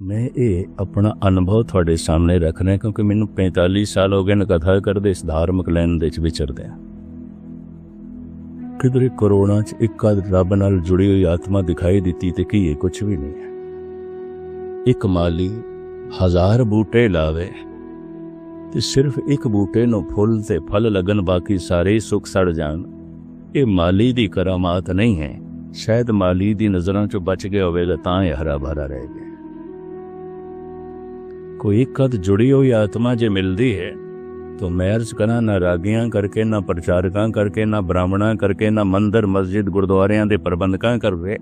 ਮੈਂ ਇਹ ਆਪਣਾ ਅਨੁਭਵ ਤੁਹਾਡੇ ਸਾਹਮਣੇ ਰੱਖ ਰਿਹਾ ਕਿਉਂਕਿ ਮੈਨੂੰ 45 ਸਾਲ ਹੋ ਗਏ ਨੇ ਕਥਾ ਕਰਦੇ ਇਸ ਧਾਰਮਿਕ ਲੈਣ ਦੇ ਵਿੱਚ ਵਿਚਰਦੇ ਆ ਕਿਧਰੇ ਕਰੋਨਾ ਚ ਇੱਕ ਆਦ ਰੱਬ ਨਾਲ ਜੁੜੀ ਹੋਈ ਆਤਮਾ ਦਿਖਾਈ ਦਿੱਤੀ ਤੇ ਕੀ ਇਹ ਕੁਝ ਵੀ ਨਹੀਂ ਹੈ। ਇੱਕ ਮਾਲੀ ਹਜ਼ਾਰ ਬੂਟੇ ਲਾਵੇ ਤੇ ਸਿਰਫ ਇੱਕ ਬੂਟੇ ਨੂੰ ਫੁੱਲ ਤੇ ਫਲ ਲੱਗਣ ਬਾਕੀ ਸਾਰੇ ਸੁੱਕ ਸੜ ਜਾਣ। ਇਹ ਮਾਲੀ ਦੀ ਕਰਾਮਾਤ ਨਹੀਂ ਹੈ। ਸ਼ਾਇਦ ਮਾਲੀ ਦੀ ਨਜ਼ਰਾਂ ਚੋਂ ਬਚ ਗਿਆ ਹੋਵੇਗਾ ਤਾਂ ਇਹ ਹਰਾ ਭਰਾ ਰਹਿ ਗਿਆ। ਕੋਈ ਕਦ ਜੁੜੀ ਹੋਈ ਆਤਮਾ ਜੇ ਮਿਲਦੀ ਹੈ तो मैं अर्ज करा ना रागियां करके ना प्रचारकां करके ना ब्राह्मणां करके ना ਮੰਦਰ ਮਸਜਿਦ ਗੁਰਦੁਆਰਿਆਂ ਦੇ ਪ੍ਰਬੰਧਕਾਂ ਕਰਕੇ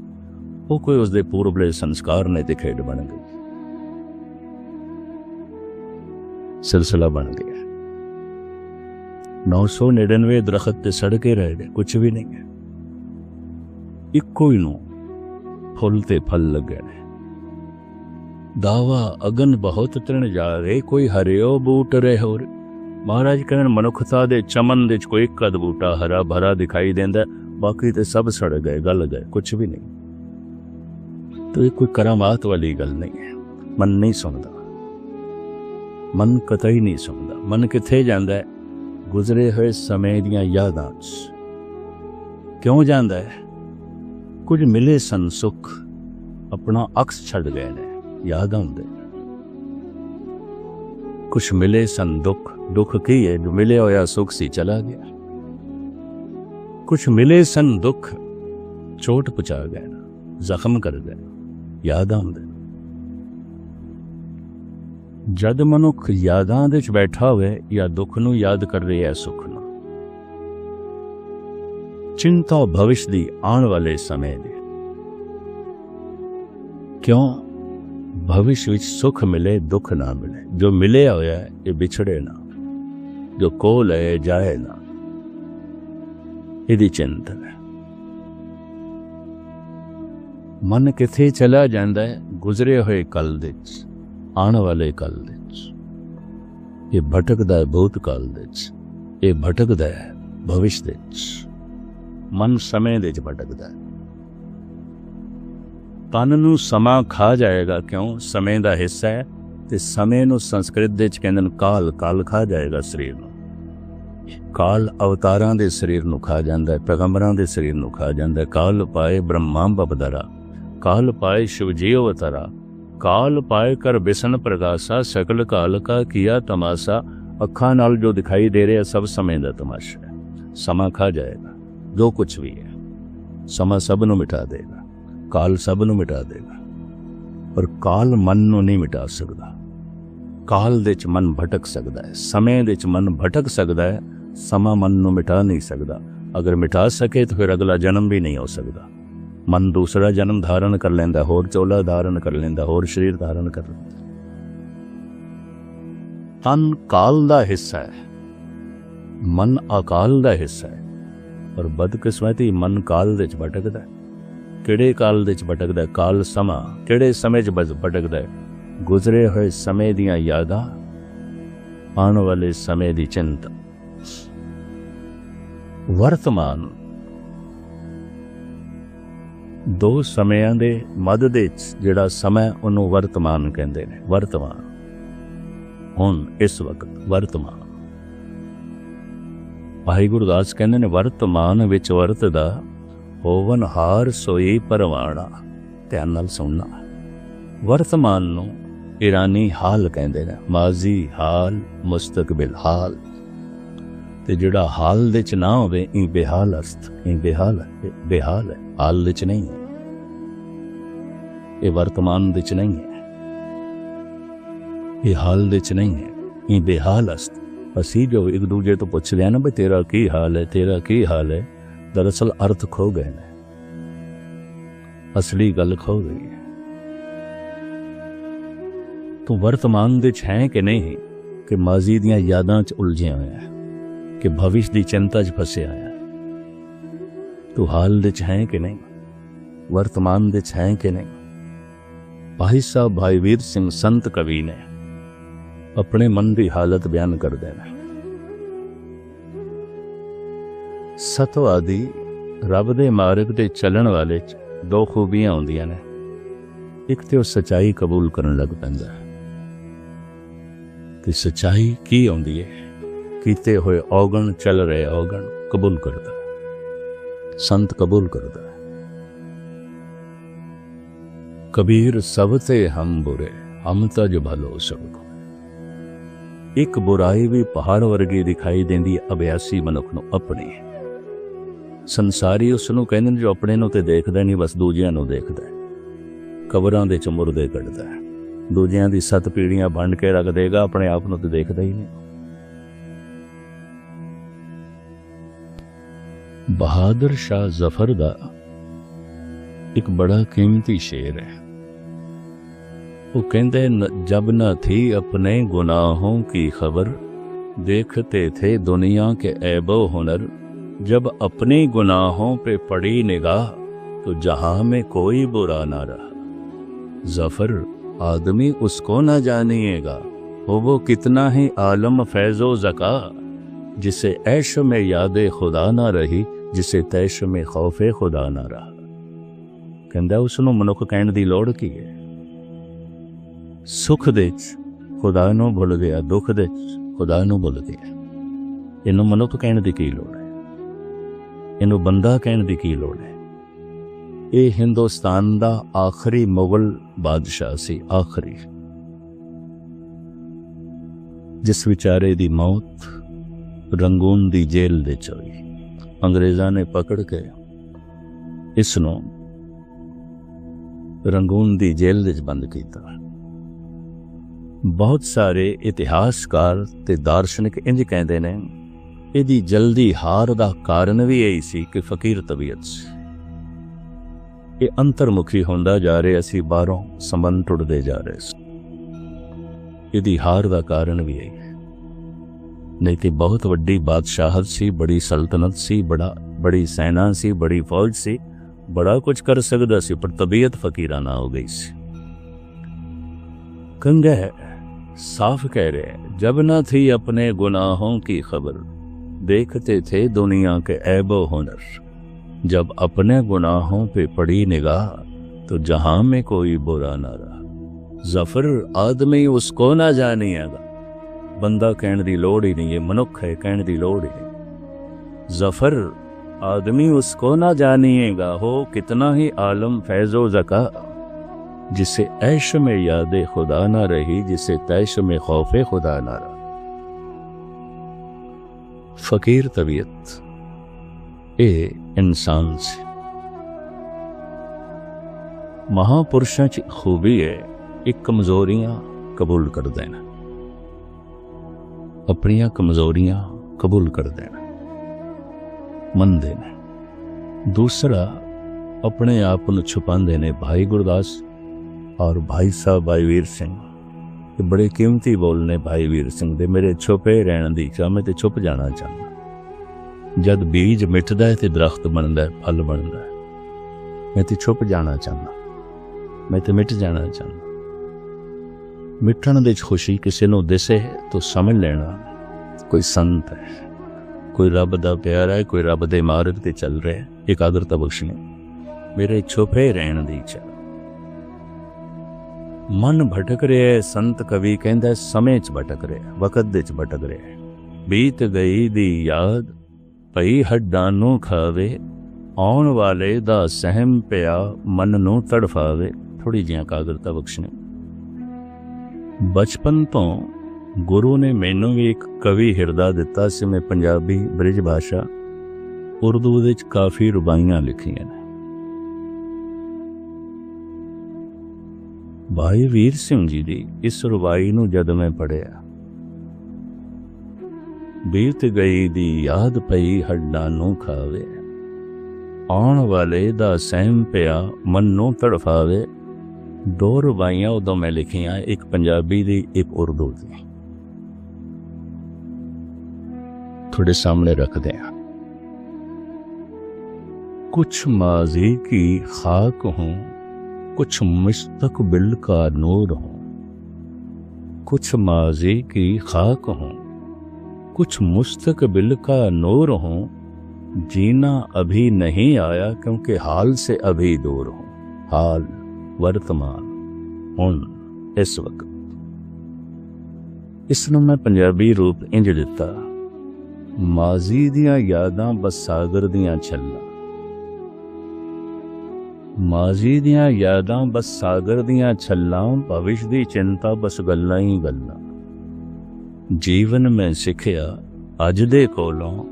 ਉਹ ਕੋਈ ਉਸਦੇ ਪੂਰਬਲੇ ਸੰਸਕਾਰ ਨੇ ਤੇ ਖੇਡ ਬਣ ਗਈ ਸਿਲਸਿਲਾ ਬਣ ਗਿਆ 999 ਦਰਖਤ ਤੇ ਸੜ ਕੇ ਰਹਿ ਗਏ ਕੁਝ ਵੀ ਨਹੀਂ ਹੈ ਇੱਕੋ ਹੀ ਨੂੰ ਫੁੱਲ ਤੇ ਫਲ ਲੱਗੇ ਨੇ ਦਾਵਾ ਅਗਨ ਬਹੁਤ ਤ੍ਰਿਣ ਜਾ ਰਹੇ ਕੋਈ ਹਰਿਓ ਬੂਟ ਰਹੇ ਹੋਰ। ਮਹਾਰਾਜ ਕਹਿੰਦੇ ਮਨੁੱਖਤਾ ਦੇ ਚਮਨ ਦੇ ਚ ਕੋਈ ਇੱਕ ਅਦ ਬੂਟਾ ਹਰਾ ਭਰਾ ਦਿਖਾਈ ਦਿੰਦਾ, ਬਾਕੀ ਤੇ ਸਭ ਸੜ ਗਏ, ਗਲ ਗਏ ਕੁਝ ਵੀ ਨਹੀਂ। ਤੋ ਇਹ ਕੋਈ ਕਰਾਮਾਤ ਵਾਲੀ ਗੱਲ ਨਹੀਂ ਹੈ। ਮਨ ਨਹੀਂ ਸੁਣਦਾ। ਮਨ ਕਤਈ ਨਹੀਂ ਸੁਣਦਾ। ਮਨ ਕਿੱਥੇ ਜਾਂਦਾ ਹੈ? ਗੁਜ਼ਰੇ ਹੋਏ ਸਮੇਂ ਦੀਆਂ ਯਾਦਾਂ 'ਚ। ਕਿਉਂ ਜਾਂਦਾ ਹੈ? ਕੁਝ ਮਿਲੇ ਸਨ ਸੁੱਖ, ਆਪਣਾ ਅਕਸ ਛੱਡ ਗਏ ਨੇ। ਯਾਦ ਆਉਂਦੇ ਕੁਛ ਮਿਲੇ ਸਨ ਦੁੱਖ ਦੁੱਖ ਕੀ ਹੈ ਜੋ ਮਿਲਿਆ ਹੋਇਆ ਸੁੱਖ ਸੀ, ਚਲਾ ਗਿਆ। ਕੁਛ ਮਿਲੇ ਸਨ ਦੁੱਖ, ਚੋਟ ਪਹੁੰਚਾ ਗਏ ਜ਼ਖਮ ਕਰ ਗਏ ਯਾਦ ਆਉਂਦੇ ਜਦ ਮਨੁੱਖ ਯਾਦਾਂ ਦੇ ਵਿੱਚ ਬੈਠਾ ਹੋਵੇ ਜਾਂ ਦੁੱਖ ਨੂੰ ਯਾਦ ਕਰ ਰਿਹਾ ਹੈ, ਸੁੱਖ ਨੂੰ, ਚਿੰਤਾ ਭਵਿਸ਼ ਦੀ ਆਉਣ ਵਾਲੇ ਸਮੇਂ ਦੀ। ਕਿਉਂ? ਭਵਿਸ਼ ਵਿੱਚ ਸੁੱਖ ਮਿਲੇ ਦੁੱਖ ਨਾ ਮਿਲੇ ਜੋ ਮਿਲਿਆ ਹੋਇਆ ਇਹ ਵਿਛੜੇ ਨਾ ਜੋ ਕੋਲ ਹੈ ਜਾਏ ਨਾ ਇਹਦੀ ਚਿੰਤਾ ਹੈ ਮਨ ਕਿਥੇ ਚਲਾ ਜਾਂਦਾ ਹੈ ਗੁਜ਼ਰੇ ਹੋਏ ਕੱਲ ਦੇ ਵਿੱਚ ਆਉਣ ਵਾਲੇ ਕੱਲ ਦੇ ਵਿੱਚ ਇਹ ਭਟਕਦਾ ਹੈ ਬਹੁਤ ਕਾਲ ਦੇ ਵਿੱਚ ਇਹ ਭਟਕਦਾ ਹੈ ਭਵਿਸ਼ ਦੇ ਵਿੱਚ ਮਨ ਸਮੇਂ ਦੇ ਵਿੱਚ ਭਟਕਦਾ ਹੈ ਤਨ ਨੂੰ ਸਮਾਂ ਖਾ ਜਾਏਗਾ ਕਿਉਂ? ਸਮੇਂ ਦਾ ਹਿੱਸਾ ਹੈ ਤੇ ਸਮੇਂ ਨੂੰ ਸੰਸਕ੍ਰਿਤ ਦੇ ਵਿੱਚ ਕਹਿੰਦੇ ਨੇ ਕਾਲ ਕਾਲ ਖਾ ਜਾਏਗਾ ਸਰੀਰ ਨੂੰ। ਕਾਲ ਅਵਤਾਰਾਂ ਦੇ ਸਰੀਰ ਨੂੰ ਖਾ ਜਾਂਦਾ ਹੈ, ਪੈਗੰਬਰਾਂ ਦੇ ਸਰੀਰ ਨੂੰ ਖਾ ਜਾਂਦਾ ਹੈ। ਕਾਲ ਪਾਏ ਬ੍ਰਹਮਾ ਬਪਦਰਾ ਕਾਲ ਪਾਏ ਸ਼ਿਵਜੀ ਅਵਤਾਰਾ, ਕਾਲ ਪਾਏ ਕਰ ਬਿਸਨ ਪ੍ਰਗਾਸਾ ਸਕਲ ਕਾਲ ਕਾ ਕੀਆ ਤਮਾਸਾ, ਅੱਖਾਂ ਨਾਲ ਜੋ ਦਿਖਾਈ ਦੇ ਰਿਹਾ ਸਭ ਸਮੇਂ ਦਾ ਤਮਾਸ਼ਾ ਹੈ। ਸਮਾਂ ਖਾ ਜਾਏਗਾ, ਜੋ ਕੁਝ ਵੀ ਹੈ, ਸਮਾਂ ਸਭ ਨੂੰ ਮਿਟਾ ਦੇਗਾ। ਕਾਲ ਸਭ ਨੂੰ ਮਿਟਾ ਦੇਗਾ, ਪਰ ਕਾਲ ਮਨ ਨੂੰ ਨਹੀਂ ਮਿਟਾ ਸਕਦਾ। ਕਾਲ ਦੇ ਚ ਮਨ ਭਟਕ ਸਕਦਾ ਹੈ, ਸਮੇਂ ਦੇ ਚ ਮਨ ਭਟਕ ਸਕਦਾ ਹੈ, ਸਮਾਂ ਮਨ ਨੂੰ ਮਿਟਾ ਨਹੀਂ ਸਕਦਾ। ਅਗਰ ਮਿਟਾ ਸਕੇ ਤਾਂ ਫਿਰ ਅਗਲਾ ਜਨਮ ਵੀ ਨਹੀਂ ਹੋ ਸਕਦਾ। ਮਨ ਦੂਸਰਾ ਜਨਮ ਧਾਰਨ ਕਰ ਲੈਂਦਾ, ਹੋਰ ਚੋਲਾ ਧਾਰਨ ਕਰ ਲੈਂਦਾ, ਹੋਰ ਸਰੀਰ ਧਾਰਨ ਕਰ ਲੈਂਦਾ। ਤਨ ਕਾਲ ਦਾ ਹਿੱਸਾ ਹੈ, ਮਨ ਅਕਾਲ ਦਾ ਹਿੱਸਾ ਹੈ, ਪਰ ਬਦਕਿਸਮਤੀ ਮਨ ਕਾਲ ਦੇ ਚ ਭਟਕਦਾ ਹੈ। ਕਿਹੜੇ ਕਾਲ ਦੇ ਚ ਭਟਕਦਾ ਕਾਲ ਸਮਾਂ। ਕਿਹੜੇ ਸਮੇਂ ਚ ਭਟਕਦਾ ਗੁਜ਼ਰੇ ਹੋਏ ਸਮੇਂ ਦੀਆਂ ਯਾਦਾਂ, ਆਉਣ ਵਾਲੇ ਸਮੇਂ ਦੀ ਚਿੰਤਾ। ਵਰਤਮਾਨ। ਦੋ ਸਮਿਆਂ ਦੇ ਮੱਧ ਦੇ ਜਿਹੜਾ ਸਮਾਂ ਉਹਨੂੰ ਵਰਤਮਾਨ ਕਹਿੰਦੇ ਨੇ। ਵਰਤਮਾਨ। ਹੁਣ, ਇਸ ਵਕਤ, ਵਰਤਮਾਨ। ਭਾਈ ਗੁਰਦਾਸ ਕਹਿੰਦੇ ਨੇ, ਵਰਤਮਾਨ ਵਿੱਚ ਵਰਤਦਾ ਹੋਵਨ ਹਾਰ ਸੋਈ ਪਰਵਾਣਾ। ਧਿਆਨ ਨਾਲ ਸੁਣਨਾ। ਵਰਤਮਾਨ ਨੂੰ ਇਰਾਨੀ ਹਾਲ ਕਹਿੰਦੇ ਨੇ। ਮਾਜ਼ੀ ਹਾਲ, ਮੁਸਤਕਬਲ ਹਾਲ। ਤੇ ਜਿਹੜਾ ਹਾਲ ਦੇ ਚ ਨਾ ਹੋਵੇ, ਇਹ ਬੇਹਾਲ ਅਸਤ ਇਹ ਬੇਹਾਲ ਹੈ ਬੇਹਾਲ ਹੈ, ਹਾਲ ਦੇ ਨਹੀਂ ਹੈ। ਇਹ ਵਰਤਮਾਨ ਦੇ ਨਹੀਂ ਹੈ। ਇਹ ਹਾਲ ਦੇ ਚ ਨਹੀਂ ਹੈ। ਇਹ ਬੇਹਾਲ ਅਸਤ ਅਸੀਂ ਜੋ ਇੱਕ ਦੂਜੇ ਤੋਂ ਪੁੱਛਦੇ ਆ ਨਾ, ਬਈ ਤੇਰਾ ਕੀ ਹਾਲ ਹੈ, ਤੇਰਾ ਕੀ ਹਾਲ ਹੈ ਦਰਅਸਲ ਅਰਥ ਖੋ ਗਏ ਨੇ। ਅਸਲੀ ਗੱਲ ਖੋ ਗਈ ਹੈ। ਤੂੰ ਵਰਤਮਾਨ ਦੇ ਚ ਹੈ ਕਿ ਨਹੀਂ ਕਿ ਮਾਜ਼ੀ ਦੀਆਂ ਯਾਦਾਂ ਚ ਉਲਝਿਆ ਹੋਇਆ ਕਿ ਭਵਿਸ਼ ਦੀ ਚਿੰਤਾ 'ਚ ਫਸਿਆ ਹੋਇਆ ਤੂੰ ਹਾਲ ਦੇ 'ਚ ਹੈ ਕਿ ਨਹੀਂ? ਵਰਤਮਾਨ ਦੇ 'ਚ ਹੈ ਕਿ ਨਹੀਂ? ਭਾਈ ਸਾਹਿਬ, ਭਾਈ ਵੀਰ ਸਿੰਘ, ਸੰਤ ਕਵੀ ਨੇ ਆਪਣੇ ਮਨ ਦੀ ਹਾਲਤ ਬਿਆਨ ਕਰਦੇ ਨੇ। ਸਤਵਾਦੀ ਰੱਬ ਦੇ ਮਾਰਗ ਤੇ ਚੱਲਣ ਵਾਲੇ 'ਚ ਦੋ ਖੂਬੀਆਂ ਹੁੰਦੀਆਂ ਨੇ। ਇੱਕ ਤੇ ਉਹ ਸਚਾਈ ਕਬੂਲ ਕਰਨ ਲੱਗ ਪੈਂਦਾ ਹੈ। ਕਿ ਸਚਾਈ ਕੀ ਆਉਂਦੀ ਹੈ ਕੀਤੇ ਹੋਏ ਔਗਣ ਚੱਲ ਰਹੇ ਔਗਣ ਕਬੂਲ ਕਰਦਾ ਸੰਤ ਕਬੂਲ ਕਰਦਾ ਹੈ। ਕਬੀਰ ਸਭ ਤੇ ਹਮ ਬੁਰੇ, ਹਮ ਤਜ ਭਲੋ ਸਭ ਕੋ। ਇੱਕ ਬੁਰਾਈ ਵੀ ਪਹਾੜ ਵਰਗੀ ਦਿਖਾਈ ਦਿੰਦੀ ਅਭਿਆਸੀ ਮਨੁੱਖ ਨੂੰ ਆਪਣੀ ਸੰਸਾਰੀ ਉਸ ਨੂੰ ਕਹਿੰਦੇ ਨੇ ਜੋ ਆਪਣੇ ਨੂੰ ਤੇ ਦੇਖਦਾ ਨਹੀਂ, ਬਸ ਦੂਜਿਆਂ ਨੂੰ ਦੇਖਦਾ ਹੈ। ਕਬਰਾਂ ਦੇ ਚਮੁਰਦੇ ਕੱਢਦਾ ਹੈ। ਦੂਜਿਆਂ ਦੀ ਸੱਤ ਪੀੜੀਆਂ ਵੰਡ ਕੇ ਰੱਖ ਦੇਗਾ, ਆਪਣੇ ਆਪ ਨੂੰ ਤੇ ਦੇਖਦਾ ਹੀ ਨਹੀਂ। ਬਹਾਦਰ ਸ਼ਾਹ ਜ਼ਫਰ ਦਾ ਇੱਕ ਬੜਾ ਕੀਮਤੀ ਸ਼ੇਰ ਹੈ। ਉਹ ਕਹਿੰਦੇ ਜਬ ਨਾ ਥੀ ਆਪਣੇ ਗੁਨਾਹੋਂ ਕੀ ਖਬਰ? ਦੇਖਤੇ ਥੇ ਦੁਨੀਆ ਕੇ ਐਬੋ ਹੁਨਰ। जब अपने गुनाहों पे पड़ी निगाह तो जहां में कोई बुरा ना रहा जफर आदमी उसको न जानिएगा हो वो कितना ही आलम फैजो जका जिसे ऐश में याद खुदा ना रही जिसे तैश में खौफे खुदा ना रहा ਕਹਿੰਦਾ ਉਸ ਨੂੰ ਮਨੁੱਖ ਕਹਿਣ ਦੀ ਲੋੜ ਕੀ ਹੈ ਸੁਖ ਦੇ ਚ ਖੁਦਾ ਨੂੰ ਭੁੱਲ ਗਿਆ ਦੁੱਖ ਦੇ ਚ ਖੁਦਾ ਨੂੰ ਭੁੱਲ ਗਿਆ ਇਹਨੂੰ ਮਨੁੱਖ ਕਹਿਣ ਦੀ ਕੀ ਲੋੜ ਹੈ ਇਹਨੂੰ ਬੰਦਾ ਕਹਿਣ ਦੀ ਕੀ ਲੋੜ ਹੈ? ਇਹ ਹਿੰਦੁਸਤਾਨ ਦਾ ਆਖਰੀ ਮੁਗਲ ਬਾਦਸ਼ਾਹ ਸੀ, ਆਖਰੀ। ਜਿਸ ਵਿਚਾਰੇ ਦੀ ਮੌਤ ਰੰਗੂਨ ਦੀ ਜੇਲ੍ਹ ਦੇ ਚ ਹੋਈ। ਅੰਗਰੇਜ਼ਾਂ ਨੇ ਪਕੜ ਕੇ ਇਸ ਨੂੰ ਰੰਗੂਨ ਦੀ ਜੇਲ੍ਹ ਵਿੱਚ ਬੰਦ ਕੀਤਾ। ਬਹੁਤ ਸਾਰੇ ਇਤਿਹਾਸਕਾਰ ਤੇ ਦਾਰਸ਼ਨਿਕ ਇੰਜ ਕਹਿੰਦੇ ਨੇ ਇਹਦੀ ਜਲਦੀ ਹਾਰ ਦਾ ਕਾਰਨ ਵੀ ਇਹੀ ਸੀ ਕਿ ਫਕੀਰ ਤਬੀਅਤ ਸੀ। ਇਹ ਅੰਤਰਮੁਖੀ ਹੁੰਦਾ ਜਾ ਰਿਹਾ ਸੀ ਬਾਹਰੋਂ ਸੰਬੰਧ ਟੁੱਟਦੇ ਜਾ ਰਹੇ ਸੀ। ਇਹਦੀ ਹਾਰ ਦਾ ਕਾਰਨ ਵੀ ਇਹੀ। ਨਹੀਂ ਤੇ ਬਹੁਤ ਵੱਡੀ ਬਾਦਸ਼ਾਹਤ ਸੀ, ਬੜੀ ਸਲਤਨਤ ਸੀ, ਬੜਾ, ਬੜੀ ਸੈਨਾ ਸੀ, ਬੜੀ ਫੌਜ ਸੀ, ਬੜਾ ਕੁਝ ਕਰ ਸਕਦਾ ਸੀ, ਪਰ ਤਬੀਅਤ ਫਕੀਰਾਨਾ ਹੋ ਗਈ ਸੀ। ਕੰਗਾ ਸਾਫ਼ ਕਹਿ ਰਿਹਾ, ਜਬ ਨਾ ਥੀ ਆਪਣੇ ਗੁਨਾਹੋਂ ਕੀ ਖਬਰ? देखते थे दुनिया के ऐबो हुनर जब अपने गुनाहों पे पड़ी निगाह तो जहां में कोई बुरा ना रहा जफर आदमी उसको ना जानिएगा ਬੰਦਾ ਕਹਿਣ ਦੀ ਲੋੜ ਹੀ ਨਹੀਂ ਹੈ ਮਨੁੱਖ ਹੈ ਕਹਿਣ ਦੀ ਲੋੜ ਹੀ ਨਹੀਂ ਜ਼ਫਰ आदमी उसको ना जानिएगा हो कितना ही आलम फैजो जका जिसे ऐश में याद खुदा ना रही जिसे तैश में खौफ खुदा ना रहा ਫਕੀਰ ਤਬੀਅਤ। ਇਹ ਇਨਸਾਨ ਸੀ। ਮਹਾਪੁਰਸ਼ਾਂ 'ਚ ਖੂਬੀ ਹੈ, ਇਹ ਕਮਜ਼ੋਰੀਆਂ ਕਬੂਲ ਕਰ ਦੇਣਾ ਆਪਣੀਆਂ ਕਮਜ਼ੋਰੀਆਂ ਕਬੂਲ ਕਰ ਦੇਣਾ ਮੰਨਦੇ ਨੇ। ਦੂਸਰਾ, ਆਪਣੇ ਆਪ ਨੂੰ ਛੁਪਾਉਂਦੇ ਨੇ ਭਾਈ ਗੁਰਦਾਸ ਔਰ ਭਾਈ ਸਾਹਿਬ ਭਾਈ ਵੀਰ ਸਿੰਘ। ਇਹ ਬੜੇ ਕੀਮਤੀ ਬੋਲ ਨੇ ਭਾਈ ਵੀਰ ਸਿੰਘ ਦੇ। ਮੇਰੇ ਛੁਪੇ ਰਹਿਣ ਦੀ ਇੱਛਾ ਮੈਂ ਤੇ ਛੁਪ ਜਾਣਾ ਚਾਹੁੰਦਾ। ਜਦ ਬੀਜ ਮਿਟਦਾ ਹੈ ਤੇ ਦਰਖਤ ਬਣਦਾ ਹੈ, ਫਲ ਬਣਦਾ ਹੈ। ਮੈਂ ਤੇ ਛੁਪ ਜਾਣਾ ਚਾਹੁੰਦਾ। ਮੈਂ ਤੇ ਮਿਟ ਜਾਣਾ ਚਾਹੁੰਦਾ। ਮਿਟਣ ਦੇ ਖੁਸ਼ੀ ਕਿਸੇ ਨੂੰ ਦਿਸੇ ਤਾਂ ਸਮਝ ਲੈਣਾ। ਕੋਈ ਸੰਤ ਹੈ, ਕੋਈ ਰੱਬ ਦਾ ਪਿਆਰਾ ਹੈ, ਕੋਈ ਰੱਬ ਦੇ ਮਾਰਗ ਤੇ ਚੱਲ ਰਿਹਾ ਹੈ। ਇਕਾਗਰਤਾ ਬਖਸ਼ਣੀ। ਮੇਰੇ ਛੁਪੇ ਰਹਿਣ ਦੀ ਇੱਛਾ ਮਨ ਭਟਕ ਰਿਹਾ ਸੰਤ ਕਵੀ ਕਹਿੰਦਾ ਸਮੇਂ 'ਚ ਭਟਕ ਰਿਹਾ ਵਕਤ ਦੇ 'ਚ ਭਟਕ ਰਿਹਾ ਬੀਤ ਗਈ ਦੀ ਯਾਦ, ਭਈ ਹੱਡਾਂ ਨੂੰ ਖਾਵੇ, ਆਉਣ ਵਾਲੇ ਦਾ ਸਹਿਮ ਪਿਆ, ਮਨ ਨੂੰ ਤੜਫਾਵੇ। ਥੋੜੀ ਜਿਹੀ ਇਕਾਗਰਤਾ ਬਖਸ਼ਣੀ ਬਚਪਨ ਤੋਂ ਗੁਰੂ ਨੇ ਮੈਨੂੰ ਵੀ ਇੱਕ ਕਵੀ ਹਿਰਦਾ ਦਿੱਤਾ ਸੀ, ਮੈਂ ਪੰਜਾਬੀ ਬ੍ਰਿਜ ਭਾਸ਼ਾ ਉਰਦੂ ਵਿੱਚ ਕਾਫੀ ਰੁਬਾਈਆਂ ਲਿਖੀਆਂ ਨੇ। ਭਾਈ ਵੀਰ ਸਿੰਘ ਜੀ ਦੀ ਇਸ ਰੁਬਾਈ ਨੂੰ ਜਦ ਮੈਂ ਪੜਿਆ ਬੀਤ ਗਈ ਦੀ ਯਾਦ ਪਈ ਹੱਡਾਂ ਨੂੰ ਖਾਵੇ ਆਉਣ ਵਾਲੇ ਦਾ ਸਹਿਮ ਪਿਆ ਮਨ ਨੂੰ ਤੜਫਾਵੇ ਦੋ ਰੁਬਾਈਆਂ ਉਦੋਂ ਮੈਂ ਲਿਖੀਆਂ ਇੱਕ ਪੰਜਾਬੀ ਦੀ ਇੱਕ ਉਰਦੂ ਦੀ थोड़े सामने रखते हैं कुछ माजी की खाक हूं कुछ मुस्तकबिल का नूर हूं कुछ माजी की खाक हूं कुछ मुस्तकबिल का नूर हूं जीना अभी नहीं आया क्योंकि हाल से अभी दूर हूं हाल वर्तमान ਹੁਣ ਇਸ ਵਕਤ ਇਸ ਨੂੰ ਮੈਂ ਪੰਜਾਬੀ ਰੂਪ ਇੰਜ ਦਿੱਤਾ ਮਾਜ਼ੀ ਦੀਆਂ ਯਾਦਾਂ ਬਸ ਸਾਗਰ ਦੀਆਂ ਛੱਲਾਂ ਮਾਜ਼ੀ ਦੀਆਂ ਯਾਦਾਂ ਬਸ ਸਾਗਰ ਦੀਆਂ ਛੱਲਾਂ, ਭਵਿਸ਼ ਦੀ ਚਿੰਤਾ ਬਸ ਗੱਲਾਂ ਹੀ ਗੱਲਾਂ। ਜੀਵਨ ਮੈਂ ਸਿੱਖਿਆ ਅੱਜ ਦੇ ਕੋਲੋਂ,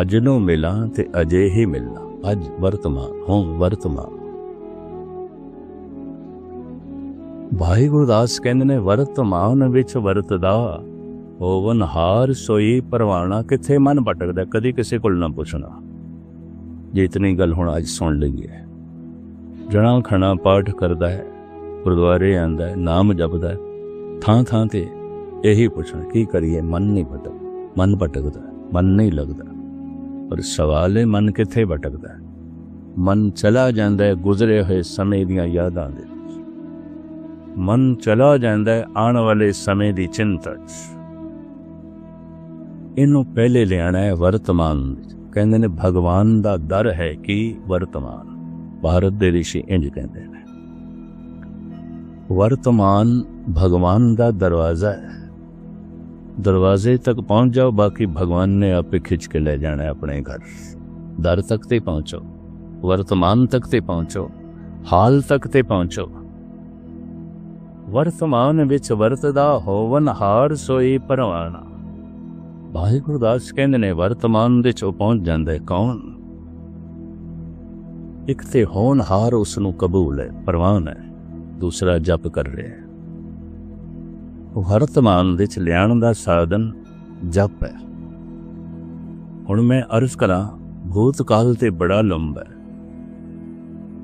ਅੱਜ ਨੂੰ ਮਿਲਾਂ ਤੇ ਅਜੇ ਹੀ ਮਿਲਣਾ ਅੱਜ ਵਰਤਮਾਨ, ਹੁਣ ਵਰਤਮਾਨ। ਭਾਈ ਗੁਰਦਾਸ ਕਹਿੰਦੇ ਨੇ, ਵਰਤਮਾਨ ਵਿੱਚ ਵਰਤਦਾ ਹੋਵਨ ਹਾਰ ਸੋਈ ਪਰਵਾਣਾ, ਕਿੱਥੇ ਮਨ ਭਟਕਦਾ, ਕਦੀ ਕਿਸੇ ਕੋਲ ਨਾ ਪੁੱਛਣਾ। ਜੇ ਇਤਨੀ ਗੱਲ ਹੁਣ ਅੱਜ ਸੁਣ ਲਈਏ। ਜਣਾ ਖਣਾ ਪਾਠ ਕਰਦਾ ਹੈ, ਗੁਰਦੁਆਰੇ ਆਂਦਾ ਹੈ, ਨਾਮ ਜਪਦਾ ਹੈ, ਥਾਂ ਥਾਂ ਤੇ ਇਹੀ ਪੁੱਛਣਾ, ਕੀ ਕਰੀਏ? ਮਨ ਨਹੀਂ ਭਟਕ, ਮਨ ਭਟਕਦਾ ਮਨ ਨਹੀਂ ਲੱਗਦਾ। ਪਰ ਸਵਾਲ ਹੈ ਮਨ ਕਿੱਥੇ ਭਟਕਦਾ ਮਨ ਚਲਾ ਜਾਂਦਾ ਹੈ ਗੁਜ਼ਰੇ ਹੋਏ ਸਮੇਂ ਦੀਆਂ ਯਾਦਾਂ ਦੇ ਮਨ ਚਲਾ ਜਾਂਦਾ ਹੈ ਆਉਣ ਵਾਲੇ ਸਮੇਂ ਦੀ ਚਿੰਤਾ 'ਚ। ਇਹਨੂੰ ਪਹਿਲੇ ਲਿਆਣਾ ਹੈ ਵਰਤਮਾਨ ਵਿੱਚ। ਕਹਿੰਦੇ ਨੇ ਭਗਵਾਨ ਦਾ ਦਰ ਹੈ ਕਿ? ਵਰਤਮਾਨ। ਭਾਰਤ ਦੇ ਰਿਸ਼ੀ ਇੰਜ ਕਹਿੰਦੇ ਨੇ, ਵਰਤਮਾਨ ਭਗਵਾਨ ਦਾ ਦਰਵਾਜ਼ਾ ਹੈ। ਦਰਵਾਜ਼ੇ ਤੱਕ ਪਹੁੰਚ ਜਾਓ, ਬਾਕੀ ਭਗਵਾਨ ਨੇ ਆਪੇ ਖਿੱਚ ਕੇ ਲੈ ਜਾਣਾ ਆਪਣੇ ਘਰ। ਦਰ ਤੱਕ ਤੇ ਪਹੁੰਚੋ, ਵਰਤਮਾਨ ਤੱਕ ਤੇ ਪਹੁੰਚੋ, ਹਾਲ ਤੱਕ ਤੇ ਪਹੁੰਚੋ। ਵਰਤਮਾਨ ਵਿੱਚ ਵਰਤਦਾ ਹੋਵਨ ਹਾਰ ਸੋਈ ਪਰਵਾਣਾ। ਭਾਈ ਗੁਰਦਾਸ ਕਹਿੰਦੇ ਨੇ, ਵਰਤਮਾਨ ਦੇ ਚ ਉਹ ਪਹੁੰਚ ਜਾਂਦਾ ਕੌਣ? ਇੱਕ ਤੇ ਹੋਣਹਾਰ ਉਸ ਨੂੰ ਕਬੂਲ ਹੈ ਪ੍ਰਵਾਨ ਹੈ, ਦੂਸਰਾ ਜਪ ਕਰ ਰਿਹਾ ਹੈ। ਉਹ ਵਰਤਮਾਨ ਵਿੱਚ ਲਿਆਉਣ ਦਾ ਸਾਧਨ ਜਪ ਹੈ। ਹੁਣ ਮੈਂ ਅਰਜ਼ ਕਰਾਂ, ਭੂਤਕਾਲ ਤੇ ਬੜਾ ਲੰਬਾ ਹੈ।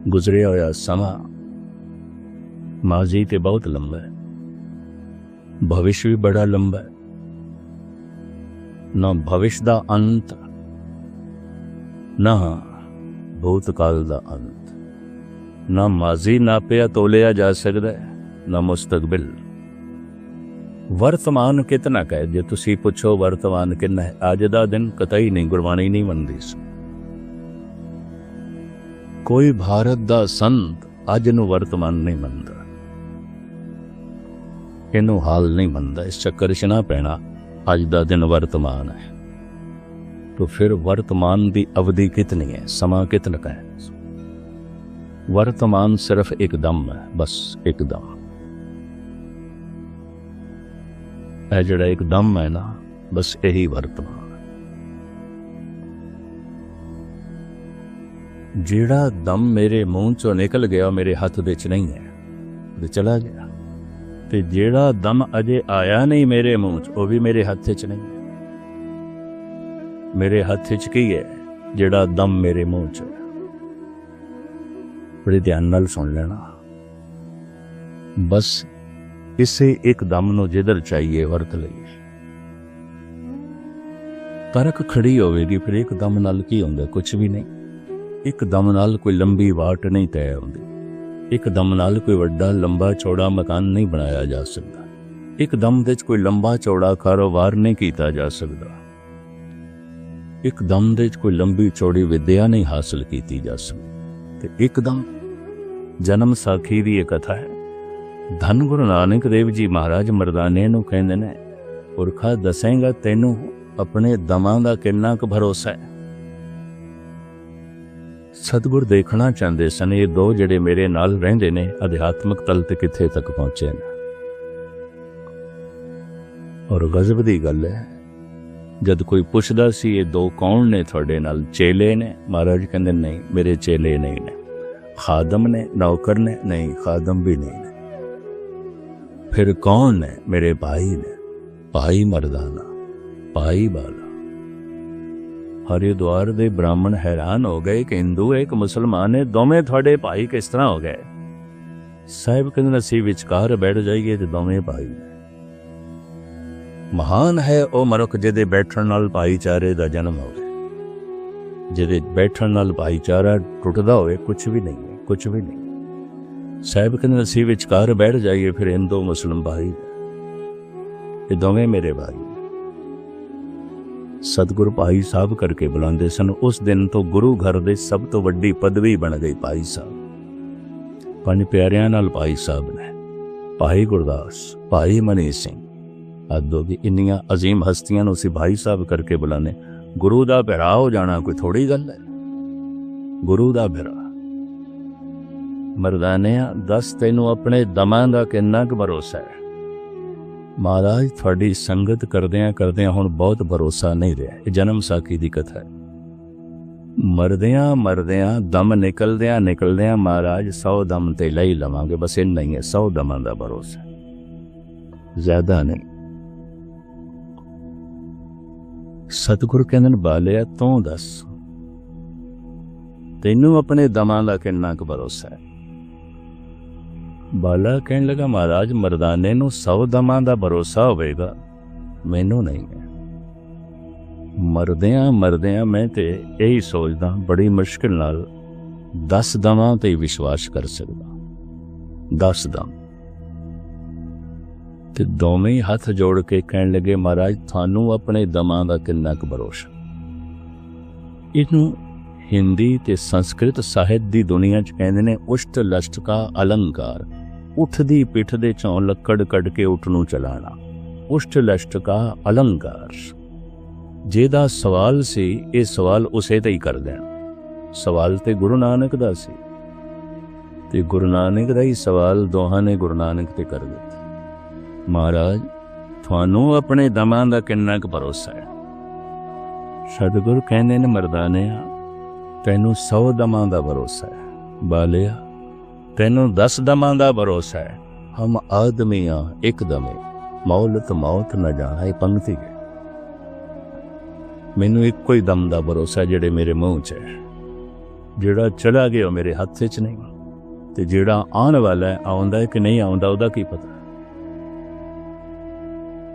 ਗੁਜ਼ਰਿਆ ਹੋਇਆ ਸਮਾਂ ਮਾਜ਼ੀ ਤੇ ਬਹੁਤ ਲੰਬਾ ਹੈ। ਭਵਿਸ਼ ਵੀ ਬੜਾ ਲੰਬਾ ਹੈ। ਨਾ ਭਵਿਸ਼ ਦਾ ਅੰਤ, ਨਾ ਭੂਤਕਾਲ ਦਾ ਅੰਤ। ਨਾ ਮਾਜ਼ੀ ਨਾਪਿਆ ਤੋਲਿਆ ਜਾ ਸਕਦਾ ਹੈ, ਨਾ ਮੁਸਤਕਬਲ। ਵਰਤਮਾਨ ਕਿਤਨਾ ਕਹੇ, ਜੇ ਤੁਸੀਂ ਪੁੱਛੋ ਵਰਤਮਾਨ ਕਿੰਨਾ ਹੈ, ਅੱਜ ਦਾ ਦਿਨ ਕਤਈ ਨਹੀਂ, ਗੁਰਬਾਣੀ ਨਹੀਂ ਮੰਨਦੀ ਕੋਈ ਭਾਰਤ ਦਾ ਸੰਤ ਅੱਜ ਨੂੰ ਵਰਤਮਾਨ ਨਹੀਂ ਮੰਨਦਾ। ਇਹਨੂੰ ਹਾਲ ਨਹੀਂ ਮੰਨਦਾ, ਇਸ ਚੱਕਰ 'ਚ ਨਾ ਪੈਣਾ, ਅੱਜ ਦਾ ਦਿਨ ਵਰਤਮਾਨ ਹੈ। तो फिर वर्तमान ਦੀ ਅਵਧि ਕਿਤਨੀ ਹੈ ਸਮਾਂ ਕਿਤਨਾ ਹੈ वर्तमान सिर्फ एक दम है बस एक दम ਇਹ ਜਿਹੜਾ ਇੱਕ ਦਮ ਹੈ ਨਾ ਬਸ ਇਹੀ ਵਰਤਮਾਨ ਹੈ। ਜਿਹੜਾ ਦਮ ਮੇਰੇ ਮੂੰਹ ਚੋਂ ਨਿਕਲ ਗਿਆ ਉਹ ਮੇਰੇ ਹੱਥ ਵਿੱਚ ਨਹੀਂ ਹੈ ਤੇ ਚਲਾ ਗਿਆ ਤੇ ਜਿਹੜਾ ਦਮ ਅਜੇ ਆਇਆ ਨਹੀਂ ਮੇਰੇ ਮੂੰਹ 'ਚ ਉਹ ਵੀ ਮੇਰੇ ਹੱਥ 'ਚ ਨਹੀਂ ਹੈ ਮੇਰੇ ਹੱਥ 'ਚ ਕੀ ਹੈ, ਜਿਹੜਾ ਦਮ ਮੇਰੇ ਮੂੰਹ 'ਚ? ਹੈ ਬੜੇ ਧਿਆਨ ਨਾਲ ਸੁਣ ਲੈਣਾ। ਬਸ ਇਸੇ ਇੱਕ ਦਮ ਨੂੰ ਜਿੱਧਰ ਚਾਹੀਏ ਵਰਤ ਲਈਏ। ਤਰਕ ਖੜੀ ਹੋਵੇਗੀ, ਫਿਰ ਇੱਕ ਦਮ ਨਾਲ ਕੀ ਹੁੰਦਾ? ਕੁਝ ਵੀ ਨਹੀਂ। ਇੱਕ ਦਮ ਨਾਲ ਕੋਈ ਲੰਬੀ ਵਾਟ ਨਹੀਂ ਤੈਅ ਹੁੰਦੀ। ਇੱਕ ਦਮ ਨਾਲ ਕੋਈ ਵੱਡਾ ਲੰਬਾ ਚੌੜਾ ਮਕਾਨ ਨਹੀਂ ਬਣਾਇਆ ਜਾ ਸਕਦਾ। ਇੱਕ ਦਮ ਵਿੱਚ ਕੋਈ ਲੰਬਾ ਚੌੜਾ ਕਾਰੋਬਾਰ ਨਹੀਂ ਕੀਤਾ ਜਾ ਸਕਦਾ। ਇੱਕ ਦਮ ਦੇ ਵਿੱਚ ਕੋਈ ਲੰਬੀ ਚੌੜੀ ਵਿਦਿਆ ਨਹੀਂ ਹਾਸਲ ਕੀਤੀ ਜਾ ਸਕਦੀ ਤੇ ਇੱਕਦਮ ਜਨਮ ਸਾਖੀ ਦੀ ਇਹ ਕਥਾ ਹੈ। ਧੰਨ ਗੁਰੂ ਨਾਨਕ ਦੇਵ ਜੀ ਮਹਾਰਾਜ ਮਰਦਾਨੇ ਨੂੰ ਕਹਿੰਦੇ ਨੇ, ਪੁਰਖਾ ਦੱਸੇਗਾ ਤੈਨੂੰ ਆਪਣੇ ਦਮਾਂ ਦਾ ਕਿੰਨਾ ਕੁ ਭਰੋਸਾ ਹੈ। ਸਤਿਗੁਰ ਦੇਖਣਾ ਚਾਹੁੰਦੇ ਸਨ ਇਹ ਦੋ ਜਿਹੜੇ ਮੇਰੇ ਨਾਲ ਰਹਿੰਦੇ ਨੇ, ਅਧਿਆਤਮਕ ਤਲ ਤੇ ਕਿੱਥੇ ਤੱਕ ਪਹੁੰਚੇ ਨੇ। ਔਰ ਗਜ਼ਬ ਦੀ ਗੱਲ ਹੈ ਜਦ ਕੋਈ ਪੁੱਛਦਾ ਸੀ, ਇਹ ਦੋ ਕੌਣ ਨੇ ਤੁਹਾਡੇ ਨਾਲ? ਚੇਲੇ ਨੇ? ਮਹਾਰਾਜ ਕਹਿੰਦੇ, ਨਹੀਂ, ਮੇਰੇ ਚੇਲੇ ਨਹੀਂ ਨੇ। ਖਾਦਮ ਨੇ, ਨੌਕਰ ਨੇ, ਨਹੀਂ, ਖਾਦਮ ਵੀ ਨਹੀਂ ਨੇ। ਫਿਰ ਕੌਣ ਨੇ? ਮੇਰੇ ਭਾਈ ਨੇ। ਭਾਈ ਮਰਦਾਨਾ ਭਾਈ ਬਾਲਾ। ਹਰਿਦੁਆਰ ਦੇ ਬ੍ਰਾਹਮਣ ਹੈਰਾਨ ਹੋ ਗਏ ਕਿ ਹਿੰਦੂ ਇੱਕ ਮੁਸਲਮਾਨ ਹੈ ਦੋਵੇਂ ਤੁਹਾਡੇ ਭਾਈ ਕਿਸ ਤਰ੍ਹਾਂ ਹੋ ਗਏ? ਸਾਹਿਬ ਕਹਿੰਦੇ, ਅਸੀਂ ਵਿਚਕਾਰ ਬੈਠ ਜਾਈਏ ਤੇ ਦੋਵੇਂ ਭਾਈ ਨੇ। ਮਹਾਨ ਹੈ ਉਹ ਮਨੁੱਖ ਜਿਹਦੇ ਬੈਠਣ ਨਾਲ ਭਾਈਚਾਰੇ ਦਾ ਜਨਮ ਹੋਵੇ। ਜਿਹਦੇ ਬੈਠਣ ਨਾਲ ਭਾਈਚਾਰਾ ਟੁੱਟਦਾ ਹੋਵੇ ਕੁਝ ਵੀ ਨਹੀਂ ਹੈ ਕੁਝ ਵੀ ਨਹੀਂ। ਸਾਹਿਬ ਕਹਿੰਦੇ ਅਸੀਂ ਵਿਚਕਾਰ ਬੈਠ ਜਾਈਏ, ਫਿਰ ਹਿੰਦੂ ਮੁਸਲਮ ਭਾਈ ਇਹ ਦੋਵੇਂ ਮੇਰੇ ਭਾਈ ਨੇ। ਸਤਿਗੁਰੂ ਭਾਈ ਸਾਹਿਬ ਕਰਕੇ ਬੁਲਾਉਂਦੇ ਸਨ। ਉਸ ਦਿਨ ਤੋਂ ਗੁਰੂ ਘਰ ਦੇ ਸਭ ਤੋਂ ਵੱਡੀ ਪਦਵੀ ਬਣ ਗਈ ਭਾਈ ਸਾਹਿਬ। ਪੰਜ ਪਿਆਰਿਆਂ ਨਾਲ ਭਾਈ ਸਾਹਿਬ ਨੇ। ਭਾਈ ਗੁਰਦਾਸ, ਭਾਈ ਮਨੀ ਸਿੰਘ। ਆਦੋ ਵੀ ਇੰਨੀਆਂ ਅਜ਼ੀਮ ਹਸਤੀਆਂ ਨੂੰ ਅਸੀਂ ਭਾਈ ਸਾਹਿਬ ਕਰਕੇ ਬੁਲਾਨੇ ਗੁਰੂ ਦਾ ਭਰਾ ਹੋ ਜਾਣਾ ਕੋਈ ਥੋੜੀ ਗੱਲ ਹੈ। ਗੁਰੂ ਦਾ ਭਰਾ ਮਰਦਾਨਿਆ ਦੱਸ ਤੈਨੂੰ ਆਪਣੇ ਦਮਾਂ ਦਾ ਕਿੰਨਾ ਕੁ ਭਰੋਸਾ ਹੈ? ਮਹਾਰਾਜ, ਤੁਹਾਡੀ ਸੰਗਤ ਕਰਦਿਆਂ ਕਰਦਿਆਂ ਹੁਣ ਬਹੁਤ ਭਰੋਸਾ ਨਹੀਂ ਰਿਹਾ। ਇਹ ਜਨਮ ਸਾਖੀ ਦੀ ਕਥਾ ਹੈ। ਮਰਦਿਆਂ ਮਰਦਿਆਂ, ਦਮ ਨਿਕਲਦਿਆਂ ਨਿਕਲਦਿਆਂ ਮਹਾਰਾਜ 100 ਦਮ ਤੇ ਲਈ ਲਵਾਂਗੇ। ਬਸ ਇੰਨਾ ਹੀ ਹੈ 100 ਦਮਾਂ ਦਾ ਭਰੋਸਾ ਜ਼ਿਆਦਾ ਨਹੀਂ। ਸਤਿਗੁਰ ਕਹਿੰਦੇ ਨੇ ਬਾਲਿਆ ਤੂੰ ਦੱਸ। ਤੈਨੂੰ ਆਪਣੇ ਦਮਾਂ ਦਾ ਕਿੰਨਾ ਕੁ ਭਰੋਸਾ ਹੈ? ਬਾਲਾ ਕਹਿਣ ਲੱਗਾ, ਮਹਾਰਾਜ, ਮਰਦਾਨੇ ਨੂੰ 100 ਦਮਾਂ ਦਾ ਭਰੋਸਾ ਹੋਵੇਗਾ। ਮੈਨੂੰ ਨਹੀਂ ਹੈ। ਮਰਦਿਆਂ ਮਰਦਿਆਂ ਮੈਂ ਤੇ ਇਹੀ ਸੋਚਦਾ, ਬੜੀ ਮੁਸ਼ਕਿਲ ਨਾਲ 10 ਦਮਾਂ ਤੇ ਵਿਸ਼ਵਾਸ ਕਰ ਸਕਦਾ। 10 ਦਮ। ਤੇ ਦੋਵੇਂ ਹੱਥ ਜੋੜ ਕੇ ਕਹਿਣ ਲੱਗੇ, ਮਹਾਰਾਜ, ਤੁਹਾਨੂੰ ਆਪਣੇ ਦਮਾਂ ਦਾ ਕਿੰਨਾ ਕੁ ਭਰੋਸਾ? ਇਹਨੂੰ ਹਿੰਦੀ ਤੇ ਸੰਸਕ੍ਰਿਤ ਸਾਹਿਤ ਦੀ ਦੁਨੀਆ 'ਚ ਕਹਿੰਦੇ ਨੇ, ਉਸ਼ਟ ਲਸ਼ਟਕਾ ਅਲੰਕਾਰ, ਉੱਠਦੀ ਪਿੱਠ ਦੇ ਚੋਂ ਲੱਕੜ ਕੱਢ ਕੇ ਉੱਠ ਨੂੰ ਚਲਾਣਾ, ਉਸ਼ਟ ਲਸ਼ਟਕਾ ਅਲੰਕਾਰ। ਜਿਹਦਾ ਸਵਾਲ ਸੀ, ਇਹ ਸਵਾਲ ਉਸੇ ਤੇ ਹੀ ਕਰ ਦੇਣਾ। ਸਵਾਲ ਤੇ ਗੁਰੂ ਨਾਨਕ ਦਾ ਸੀ। ਤੇ ਗੁਰੂ ਨਾਨਕ ਦਾ ਹੀ ਸਵਾਲ ਦੋਹਾਂ ਨੇ ਗੁਰੂ ਨਾਨਕ ਤੇ ਕਰ ਦਿੱਤਾ। ਮਹਾਰਾਜ, ਤੁਹਾਨੂੰ ਆਪਣੇ ਦਮਾਂ ਦਾ ਕਿੰਨਾ ਕੁ ਭਰੋਸਾ ਹੈ? ਸਤਿਗੁਰ ਕਹਿੰਦੇ ਨੇ ਮਰਦਾਨਿਆ, ਤੈਨੂੰ 100 ਦਮਾਂ ਦਾ ਭਰੋਸਾ ਹੈ। ਬਾਲਿਆ, ਤੈਨੂੰ 10 ਦਮਾਂ ਦਾ ਭਰੋਸਾ ਹੈ। ਹਮ ਆਦਮੀਆਂ ਇੱਕ ਦਮੇ, ਮੌਲਤ ਮੌਤ ਨਾ ਜਾਣਾ ਇਹ ਪੰਕਤੀ ਹੈ ਮੈਨੂੰ ਇੱਕੋ ਹੀ ਦਮ ਦਾ ਭਰੋਸਾ ਜਿਹੜੇ ਮੇਰੇ ਮੂੰਹ 'ਚ ਹੈ। ਜਿਹੜਾ ਚਲਾ ਗਿਆ ਉਹ ਮੇਰੇ ਹੱਥ 'ਚ ਨਹੀਂ, ਤੇ ਜਿਹੜਾ ਆਉਣ ਵਾਲਾ ਹੈ ਆਉਂਦਾ ਹੈ ਕਿ ਨਹੀਂ ਆਉਂਦਾ, ਉਹਦਾ ਕੀ ਪਤਾ?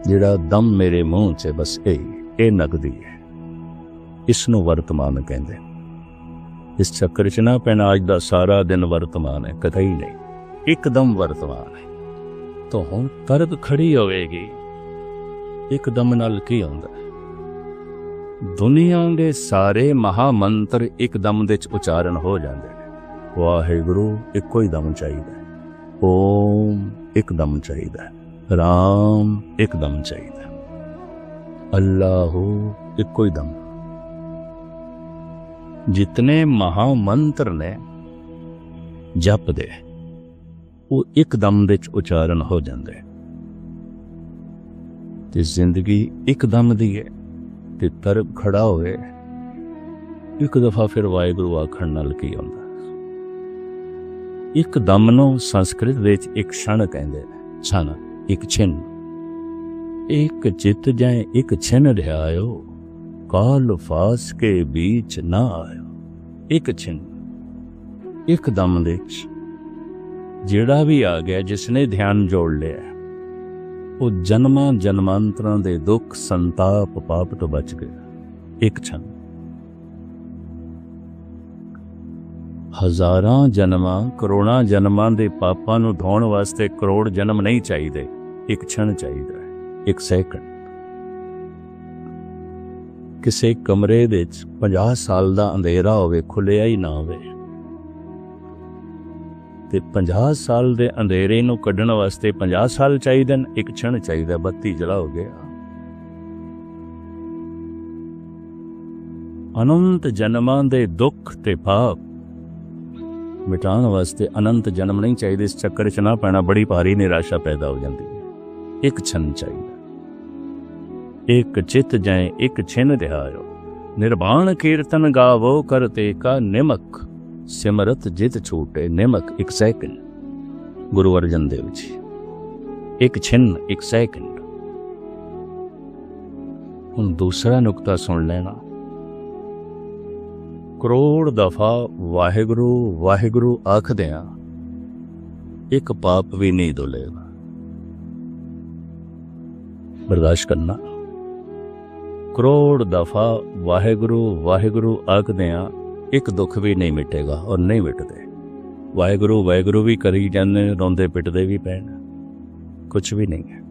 ਜਿਹੜਾ ਦਮ ਮੇਰੇ ਮੂੰਹ 'ਚ ਬਸ ਇਹ ਇਹ ਨਗਦੀ ਹੈ। ਇਸ ਨੂੰ ਵਰਤਮਾਨ ਕਹਿੰਦੇ ਇਸ ਚੱਕਰ 'ਚ ਨਾ ਪੈਣਾ ਅੱਜ ਦਾ ਸਾਰਾ ਦਿਨ ਵਰਤਮਾਨ ਹੈ, ਕਦੇ ਹੀ ਨਹੀਂ। ਇੱਕਦਮ ਵਰਤਮਾਨ ਹੈ। ਤਾਂ ਹੁਣ ਤਰਕ ਖੜੀ ਹੋਵੇਗੀ। ਇੱਕਦਮ ਨਾਲ ਕੀ ਹੁੰਦਾ ਹੈ? ਦੁਨੀਆ ਦੇ ਸਾਰੇ ਮਹਾ ਮੰਤਰ ਇੱਕਦਮ ਦੇ ਚ ਉਚਾਰਨ ਹੋ ਜਾਂਦੇ ਨੇ। ਵਾਹਿਗੁਰੂ ਇੱਕੋ ਹੀ ਦਮ ਚਾਹੀਦਾ ਓਮ ਇੱਕਦਮ ਚਾਹੀਦਾ ਹੈ। ਰਾਮ ਇੱਕਦਮ ਚਾਹੀਦਾ ਹੈ। ਅੱਲਾਹੂ ਇੱਕੋ ਹੀ ਦਮ ਜਿਤਨੇ ਮਹਾ ਮੰਤਰ ਨੇ ਜਪਦੇ ਉਹ ਇੱਕਦਮ ਦੇ ਚ ਉਚਾਰਨ ਹੋ ਜਾਂਦੇ ਤੇ ਜ਼ਿੰਦਗੀ ਇੱਕਦਮ ਦੀ ਹੈ ਤੇ ਤਰਕ ਖੜਾ ਹੋਵੇ, ਇੱਕ ਦਫਾ ਫਿਰ ਵਾਹਿਗੁਰੂ ਆਖਣ ਨਾਲ ਕੀ ਆਉਂਦਾ ਇੱਕ ਦਮ ਨੂੰ ਸੰਸਕ੍ਰਿਤ ਵਿੱਚ ਇੱਕ ਛਣ ਕਹਿੰਦੇ ਨੇ ਛਣ ਇੱਕ ਛਿਨ। ਇੱਕ ਚਿਤ ਜਾਏ ਇੱਕ ਛਿਨ ਰਿਹਾਇਓ, ਕਾਲ ਫਾਸ ਕੇ ਵਿੱਚ ਨਾ ਆਇਓ। ਇੱਕ ਛਿਨ। ਇੱਕ ਦਮ ਦੇ ਜਿਹੜਾ ਵੀ ਆ ਗਿਆ ਜਿਸ ਨੇ ਧਿਆਨ ਜੋੜ ਲਿਆ, ਉਹ ਜਨਮਾਂ ਜਨਮਾਂਤਰਾਂ ਦੇ ਦੁੱਖ ਸੰਤਾਪ ਪਾਪ ਤੋਂ ਬਚ ਗਿਆ। ਇੱਕ ਛਣ ਹਜ਼ਾਰਾਂ ਜਨਮਾਂ ਕਰੋੜਾਂ ਜਨਮਾਂ ਦੇ ਪਾਪਾਂ ਨੂੰ ਧੋਣ ਵਾਸਤੇ ਕਰੋੜ ਜਨਮ ਨਹੀਂ ਚਾਹੀਦੇ। ਇੱਕ ਛਣ ਚਾਹੀਦਾ ਹੈ, ਇੱਕ ਸੈਕਿੰਡ। ਕਿਸੇ ਕਮਰੇ ਵਿੱਚ 50 ਸਾਲ ਦਾ ਅੰਧੇਰਾ ਹੋਵੇ ਖੁੱਲਿਆ ਹੀ ਨਾ ਹੋਵੇ। ਤੇ 50 ਸਾਲ ਦੇ ਅੰਧੇਰੇ ਨੂੰ ਕੱਢਣ ਵਾਸਤੇ 50 ਸਾਲ ਚਾਹੀਦੇ ਨੇ, ਇੱਕ ਛਣ ਚਾਹੀਦਾ, ਬੱਤੀ ਜਲਾ ਹੋ ਗਿਆ। ਅਨੰਤ ਜਨਮਾਂ ਦੇ ਦੁੱਖ ਤੇ ਪਾਪ ਮਿਟਾਉਣ ਵਾਸਤੇ ਅਨੰਤ ਜਨਮ ਨਹੀਂ ਚਾਹੀਦੇ, ਇਸ ਚੱਕਰ 'ਚ ਨਾ ਪੈਣਾ, ਬੜੀ ਭਾਰੀ ਨਿਰਾਸ਼ਾ ਪੈਦਾ ਹੋ ਜਾਂਦੀ ਹੈ। ਇੱਕ ਛਣ ਚਾਹੀਦਾ। ਇੱਕ ਚਿਤ ਜਾਏ, ਇੱਕ ਛਿਨ ਰਿਹਾਇਓ ਨਿਰਵਾਣ ਕੀਰਤਨ ਗਾਵੋ ਕਰਤੇ ਕਾ ਨਿਮਕ ਸਿਮਰਤ ਜਿਤ ਛੂਟੇ ਨਿਮਕ ਇੱਕ ਸੈਕਿੰਡ। ਗੁਰੂ ਅਰਜਨ ਦੇਵ ਜੀ, ਇੱਕ ਛਿਨ, ਇੱਕ ਸੈਕਿੰਡ। ਹੁਣ ਦੂਸਰਾ ਨੁਕਤਾ ਸੁਣ ਲੈਣਾ। ਕਰੋੜ ਦਫਾ ਵਾਹਿਗੁਰੂ ਵਾਹਿਗੁਰੂ ਆਖਦਿਆਂ ਇੱਕ ਪਾਪ ਵੀ ਨਹੀਂ ਦੁਲੇਗਾ। ਬਰਦਾਸ਼ਤ ਕਰਨਾ। ਕਰੋੜ ਦਫਾ ਵਾਹਿਗੁਰੂ ਵਾਹਿਗੁਰੂ ਆਖਦਿਆਂ ਇੱਕ ਦੁੱਖ ਵੀ ਨਹੀਂ ਮਿਟੇਗਾ ਔਰ ਨਹੀਂ ਮਿਟਦੇ। ਵਾਹਿਗੁਰੂ ਵਾਹਿਗੁਰੂ ਵੀ ਕਰੀ ਜਾਂਦੇ ਰੋਂਦੇ ਪਿੱਟਦੇ ਵੀ ਪੈਣ। ਕੁਝ ਵੀ ਨਹੀਂ ਹੈ।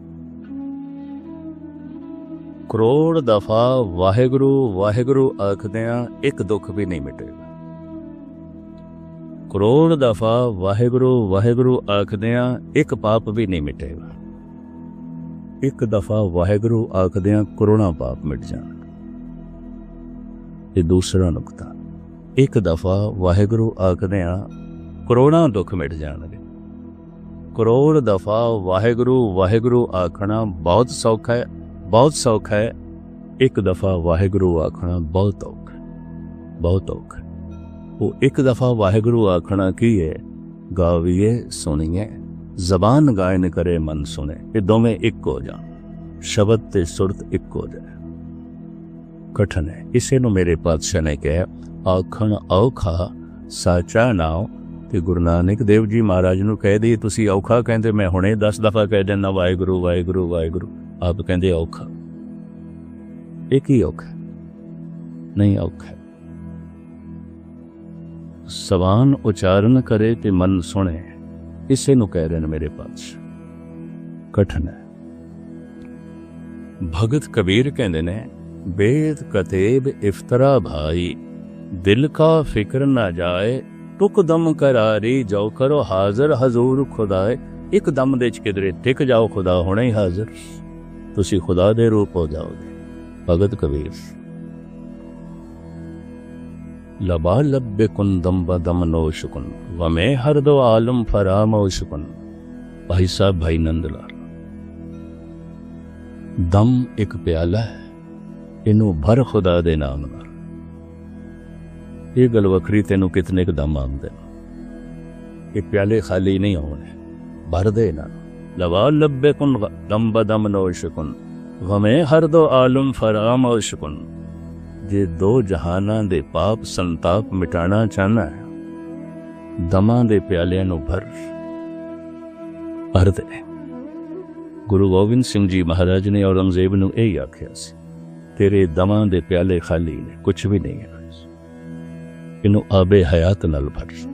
ਕਰੋੜ ਦਫਾ ਵਾਹਿਗੁਰੂ ਵਾਹਿਗੁਰੂ ਆਖਦਿਆਂ ਇੱਕ ਦੁੱਖ ਵੀ ਨਹੀਂ ਮਿਟੇਗਾ। ਕਰੋੜ ਦਫਾ ਵਾਹਿਗੁਰੂ ਵਾਹਿਗੁਰੂ ਆਖਦਿਆਂ ਇੱਕ ਪਾਪ ਵੀ ਨਹੀਂ ਮਿਟੇਗਾ। ਇੱਕ ਦਫਾ ਵਾਹਿਗੁਰੂ ਆਖਦਿਆਂ ਕਰੋੜਾਂ ਪਾਪ ਮਿਟ ਜਾਣਗੇ ਇਹ ਦੂਸਰਾ ਨੁਕਤਾ। ਇੱਕ ਦਫਾ ਵਾਹਿਗੁਰੂ ਆਖਦਿਆਂ ਕਰੋੜਾਂ ਦੁੱਖ ਮਿਟ ਜਾਣਗੇ। ਕਰੋੜ ਦਫਾ ਵਾਹਿਗੁਰੂ ਵਾਹਿਗੁਰੂ ਆਖਣਾ ਬਹੁਤ ਸੌਖਾ ਹੈ। ਬਹੁਤ ਸੌਖਾ ਹੈ। ਇੱਕ ਦਫਾ ਵਾਹਿਗੁਰੂ ਆਖਣਾ ਬਹੁਤ ਔਖਾ ਬਹੁਤ ਔਖਾ ਉਹ ਇੱਕ ਦਫਾ ਵਾਹਿਗੁਰੂ ਆਖਣਾ ਕੀ ਹੈ? ਗਾਵੀਏ, ਸੁਣੀਏ। ਜ਼ਬਾਨ ਗਾਇਨ ਕਰੇ, ਮਨ ਸੁਣੇ। ਇਹ ਦੋਵੇਂ ਇੱਕ ਹੋ ਜਾਣ। ਸ਼ਬਦ ਤੇ ਸੁਰਤ ਇੱਕ ਹੋ ਜਾਏ। ਕਠਨ ਹੈ। ਇਸੇ ਨੂੰ ਮੇਰੇ ਪਾਤਸ਼ਾਹ ਨੇ ਕਿਹਾ, ਆਖਣ ਔਖਾ, ਸਾਚਾ ਨਾਉ ਤੇ ਗੁਰੂ ਨਾਨਕ ਦੇਵ ਜੀ ਮਹਾਰਾਜ ਨੂੰ ਕਹਿ ਦੇ ਤੁਸੀਂ ਔਖਾ ਕਹਿੰਦੇ, ਮੈਂ ਹੁਣੇ 10 ਦਫਾ ਕਹਿ ਦਿੰਦਾ, ਵਾਹਿਗੁਰੂ ਵਾਹਿਗੁਰੂ ਵਾਹਿਗੁਰੂ। ਆਪ ਕਹਿੰਦੇ ਔਖਾ ਇਹ ਕੀ ਔਖਾ ਨਹੀਂ ਔਖਾ ਸਵਾਨ ਉਚਾਰਨ ਕਰੇ ਤੇ ਮਨ ਸੁਣੇ, ਇਸੇ ਨੂੰ ਕਹਿ ਰਹੇ ਨੇ ਮੇਰੇ ਪਾਤਸ਼ਾਹ। ਕਠਨ ਹੈ। ਭਗਤ ਕਬੀਰ ਕਹਿੰਦੇ ਨੇ ਬੇਦ ਕਤੇਬ ਇਫਤਰਾ ਭਾਈ, ਦਿਲ ਕਾ ਫਿਕਰ ਨਾ ਜਾਏ, ਟੁਕ ਦਮ ਕਰਾਰੀ ਜਾਓ ਕਰੋ ਹਾਜ਼ਰ, ਹਜ਼ੂਰ ਖੁਦਾਏ। ਇੱਕ ਦਮ ਦੇ ਚ ਕਿਧਰੇ ਟਿਕ ਜਾਓ, ਖੁਦਾ ਹੋਣਾ ਹੀ ਹਾਜ਼ਰ। ਤੁਸੀਂ ਖੁਦਾ ਦੇ ਰੂਪ ਹੋ ਜਾਓਗੇ। ਭਗਤ ਕਬੀਰ। ਲਬਾ ਲੱਬੇ ਕੁਨ ਦਮ ਬਦਮ ਨੋਸ਼ਕੁਨ, ਵਮੇ ਹਰ ਦੋ ਆਲਮ ਫਰਾਮੋਸ਼ਕੁਨ। ਭਾਈ ਸਾਹਿਬ, ਭਾਈ ਨੰਦ ਲਾਲ ਦਮ ਇੱਕ ਪਿਆਲਾ ਹੈ, ਇਹਨੂੰ ਭਰ ਖੁਦਾ ਦੇ ਨਾਮ ਨਾਲ। ਇਹ ਗੱਲ ਵੱਖਰੀ ਤੈਨੂੰ ਕਿਤਨੇ ਕੁ ਦਮ ਆਉਂਦੇ ਨੇ। ਇਹ ਪਿਆਲੇ ਖਾਲੀ ਨਹੀਂ ਹੋਣੇ ਭਰਦੇ ਨਾ। ਲਵਾ ਲੱਬੇ ਨੋਸ਼ਕੁਨ ਗਮੇ ਹਰ ਦੋ ਆਲਮ ਫਰਾਮੋਸ਼ਕੁਨ ਜੇ ਦੋ ਜਹਾਨਾਂ ਦੇ ਪਾਪ ਸੰਤਾਪ ਮਿਟਾਣਾ ਚਾਹਨਾ ਹੈ ਦਮਾਂ ਦੇ ਪਿਆਲਿਆਂ ਨੂੰ ਭਰ ਭਰ ਦੇ ਗੁਰੂ ਗੋਬਿੰਦ ਸਿੰਘ ਜੀ ਮਹਾਰਾਜ ਨੇ ਔਰੰਗਜ਼ੇਬ ਨੂੰ ਇਹ ਆਖਿਆ ਸੀ ਤੇਰੇ ਦਮਾਂ ਦੇ ਪਿਆਲੇ ਖਾਲੀ ਨੇ ਕੁਝ ਵੀ ਨਹੀਂ ਹੈ ਇਹਨੂੰ ਆਬੇ ਹਯਾਤ ਨਾਲ ਭਰ